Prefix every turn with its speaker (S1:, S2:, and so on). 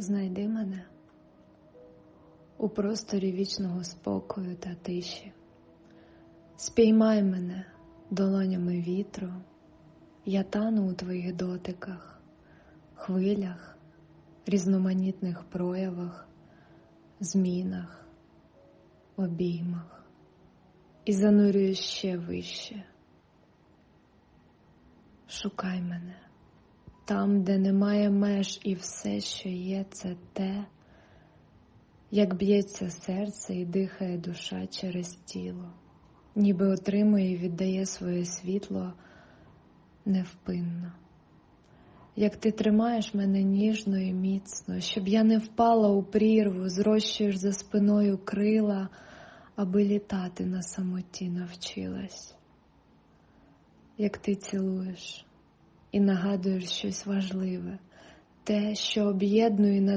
S1: Знайди мене у просторі вічного спокою та тиші. Спіймай мене долонями вітру, я тану у твоїх дотиках, хвилях, різноманітних проявах, змінах, обіймах і занурюю ще вище. Шукай мене там, де немає меж, і все, що є, це те, як б'ється серце і дихає душа через тіло, ніби отримує і віддає своє світло невпинно. Як ти тримаєш мене ніжно і міцно, щоб я не впала у прірву, зрощуєш за спиною крила, аби літати на самоті навчилась. Як ти цілуєш і нагадуєш щось важливе, те, що об'єднує